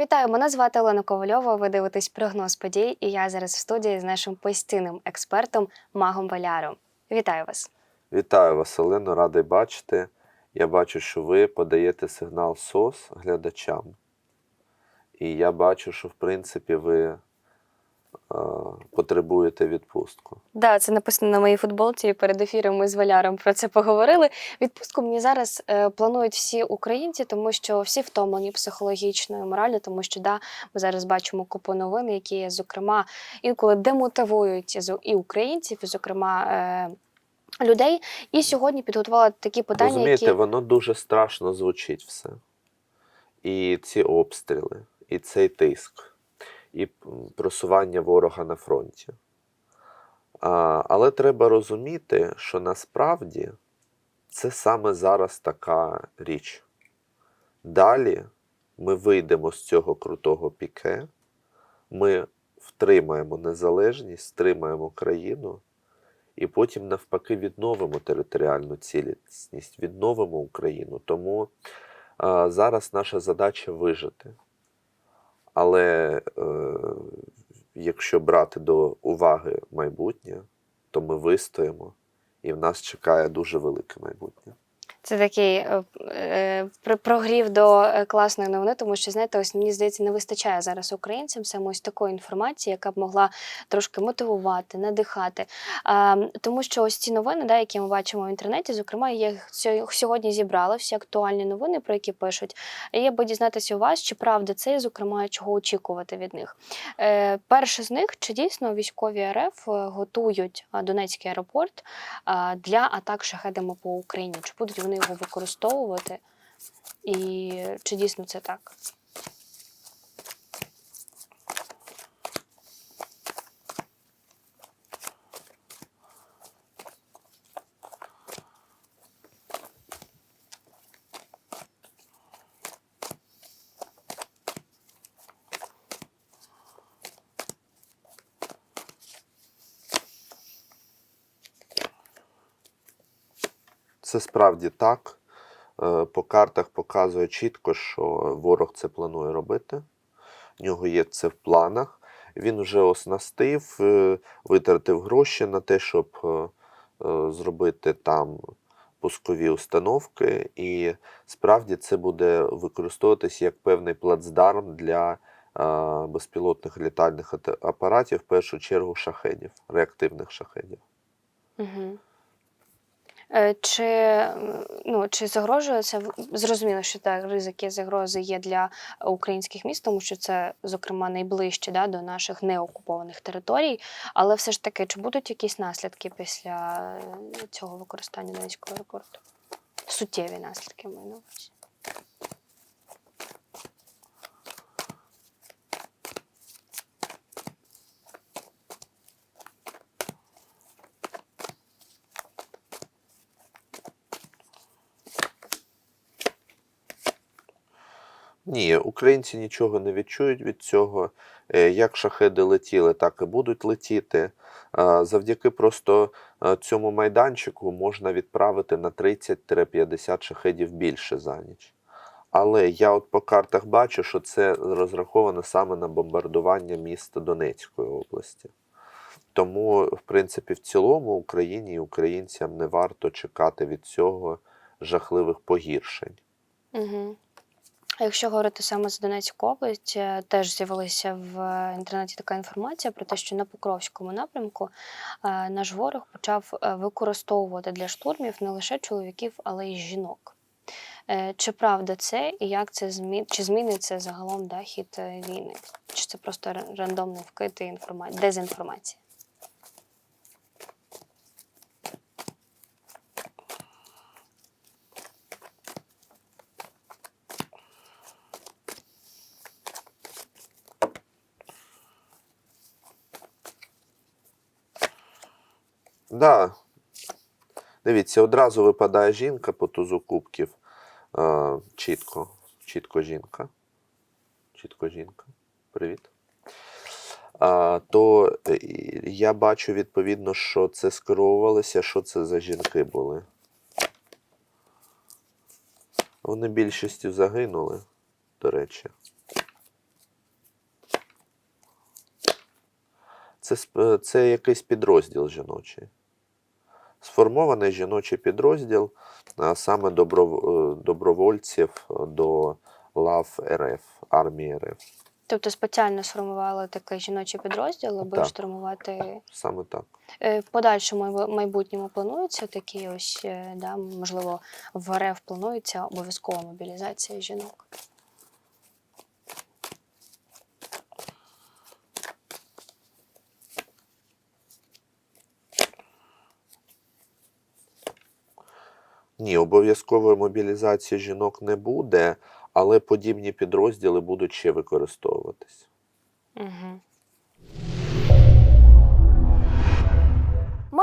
Вітаю, мене звати Олена Ковальова. Ви дивитесь прогноз подій, і я зараз в студії з нашим постійним експертом Магом Валяром. Вітаю вас. Вітаю вас, Олено, радий бачити. Я бачу, що ви подаєте сигнал СОС глядачам. І я бачу, що в принципі ви потребуєте відпустку. Да, це написано на моїй футболці. Перед ефіром ми з Валяром про це поговорили. Відпустку мені зараз е, планують всі українці, тому що всі втомлені психологічно і морально, тому що да, ми зараз бачимо купу новин, які, зокрема, інколи демотивують і українців, і, зокрема. Е, Людей і сьогодні підготувала такі питання, Розумієте, які воно дуже страшно звучить все. І ці обстріли, і цей тиск, і просування ворога на фронті. А, але треба розуміти, що насправді це саме зараз така річ. Далі ми вийдемо з цього крутого піке, ми втримаємо незалежність, стримаємо країну, і потім, навпаки, відновимо територіальну цілісність, відновимо Україну. Тому а, зараз наша задача вижити. Але е, якщо брати до уваги майбутнє, то ми вистоїмо, і в нас чекає дуже велике майбутнє. Це такий е, е, прогрів до е, класної новини, тому що знаєте, ось мені здається, не вистачає зараз українцям саме ось такої інформації, яка б могла трошки мотивувати, надихати. А, тому що ось ці новини, да, які ми бачимо в інтернеті, зокрема, я їх сьогодні зібрала всі актуальні новини, про які пишуть. І Я би дізнатися у вас, чи правда це, зокрема, чого очікувати від них. Е, перше з них чи дійсно військові РФ е, готують Донецький аеропорт для атак шахедами по Україні. Чи будуть вони його використовувати? І чи дійсно це так? Це справді так. Е, По картах показує чітко, що ворог це планує робити. В нього є це в планах. Він вже оснастив, е, витратив гроші на те, щоб е, зробити там пускові установки. І справді це буде використовуватись як певний плацдарм для безпілотних літальних апаратів, в першу чергу шахедів, реактивних шахедів. Угу. Е, Чи, ну, чи загрожує це? Зрозуміло, що так, ризики загрози є для українських міст, тому що це, зокрема, найближче да, до наших неокупованих територій. Але все ж таки, чи будуть якісь наслідки після е, цього використання Донецького аеропорту? Суттєві наслідки маю на увазі. Ні, українці нічого не відчують від цього. Е, Як шахеди летіли, так і будуть летіти. Завдяки просто е, цьому майданчику можна відправити на 30-50 шахедів більше за ніч. Але я от по картах бачу, що це розраховано саме на бомбардування міста Донецької області. Тому, в принципі, в цілому Україні і українцям не варто чекати від цього жахливих погіршень. Угу. А якщо говорити саме за Донецьку область, е, теж з'явилася в е, інтернеті така інформація про те, що на Покровському напрямку е, наш ворог почав використовувати для штурмів не лише чоловіків, але й жінок. Чи правда це і як це змі... чи зміниться загалом да, хід війни? Чи це просто ра- рандомний вкид і інформа... дезінформація? Да. Дивіться, одразу випадає жінка по тузу кубків. Е, чітко. Чітко жінка. Чітко жінка. Привіт. Е, то я бачу відповідно, що це скеровувалося, що це за жінки були. Вони більшістю загинули, до речі. Це е, це якийсь підрозділ жіночий. Сформований жіночий підрозділ саме е, добровольців до лав РФ, армії РФ. Тобто спеціально сформували такий жіночий підрозділ, аби Так. штурмувати Саме так. Е, В подальшому майбутньому планується такі ось, е, да, можливо, в РФ планується обов'язкова мобілізація жінок. Ні, обов'язкової мобілізації жінок не буде, але подібні підрозділи будуть ще використовуватись. Угу.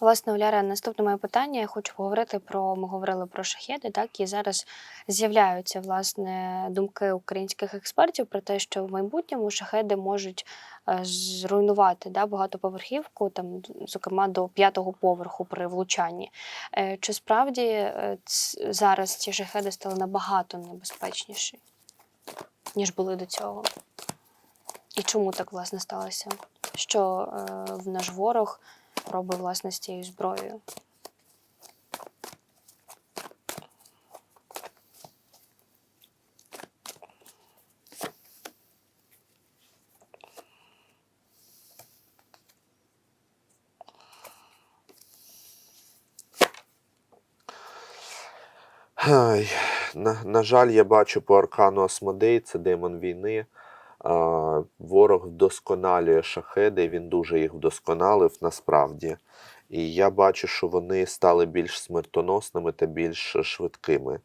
Власне, Оляра, наступне моє питання. Я хочу поговорити про ми говорили про шахеди, так і зараз з'являються власне думки українських експертів про те, що в майбутньому шахеди можуть е, зруйнувати да, багатоповерхівку, там, зокрема до п'ятого поверху при влучанні. Е, Чи справді е, зараз ці шахеди стали набагато небезпечніші, ніж були до цього? І чому так власне сталося? Що е, в наш ворог робить власне з цією зброєю? На, на жаль, я бачу по аркану Асмодей, це демон війни. А, ворог вдосконалює шахеди, він дуже їх вдосконалив насправді. І я бачу, що вони стали більш смертоносними та більш швидкими.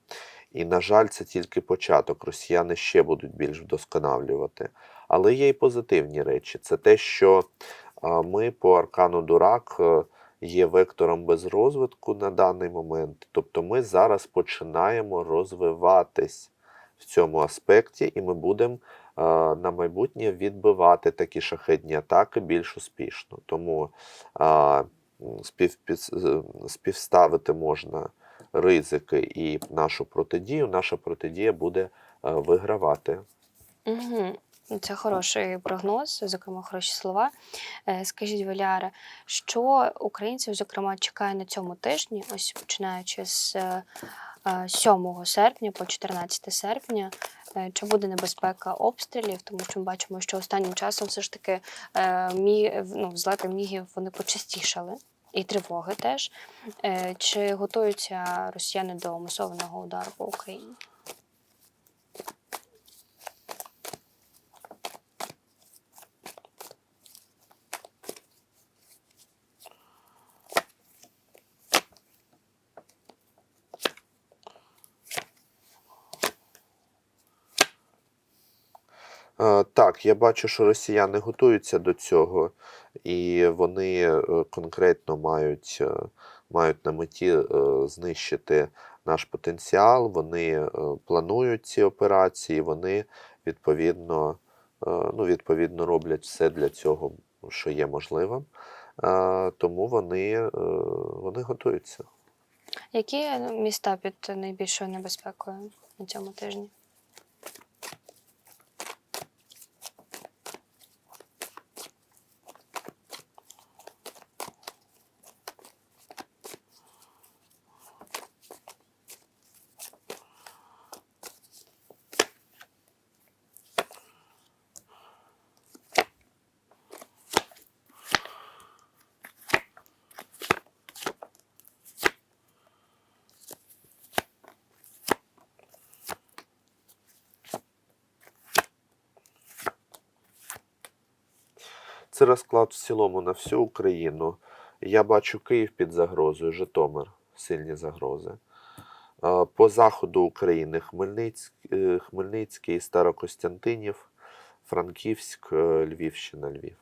І, на жаль, це тільки початок. Росіяни ще будуть більш вдосконалювати. Але є й позитивні речі. Це те, що ми по аркану Дурак е, є вектором без розвитку на даний момент. Тобто ми зараз починаємо розвиватись в цьому аспекті, і ми будемо на майбутнє відбивати такі шахедні атаки більш успішно. Тому е, е, співставити можна ризики і нашу протидію. Наша протидія буде е, вигравати. Угу. Це хороший прогноз, зокрема, хороші слова. Е, Скажіть, Валяра, що українців, зокрема, чекає на цьому тижні, ось починаючи з е, е, 7 серпня по 14 серпня, Е, чи буде небезпека обстрілів, тому що ми бачимо, що останнім часом все ж таки е, мі, ну, взлети мігів вони почастішали. І тривоги теж. Е, Чи готуються росіяни до масованого удару по Україні? Е, Так, я бачу, що росіяни готуються до цього, і вони е, конкретно мають, е, мають на меті е, знищити наш потенціал. Вони планують ці операції, вони відповідно, ну, відповідно роблять все для цього, що є можливим. Тому вони, вони готуються. Які міста під найбільшою небезпекою на цьому тижні? Це розклад в цілому на всю Україну. Я бачу Київ під загрозою, Житомир сильні загрози. По заходу України Хмельницьк, е, Хмельницький, Старокостянтинів, Франківськ, е, Львівщина, Львів.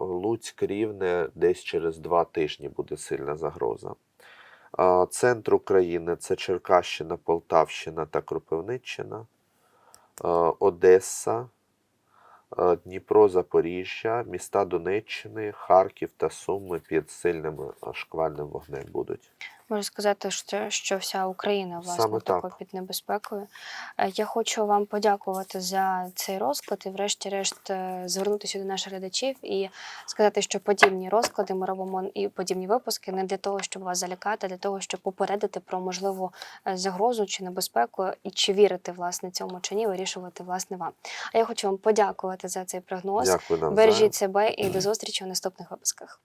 Луцьк рівне десь через два тижні буде сильна загроза. Центр України це Черкащина, Полтавщина та Кропивниччина, Одеса, Дніпро, Запоріжжя, міста Донеччини, Харків та Суми під сильним шквальним вогнем будуть. Можу сказати, що, що вся Україна власне так. під небезпекою. Е, Я хочу вам подякувати за цей розклад і, врешті-решт, е, звернутися до наших глядачів і сказати, що подібні розклади ми робимо і подібні випуски не для того, щоб вас залякати, а для того, щоб попередити про можливу е, загрозу чи небезпеку, і чи вірити власне цьому чи ні, вирішувати власне вам. А я хочу вам подякувати за цей прогноз. Дякую. Бережіть себе і до зустрічі у наступних випусках.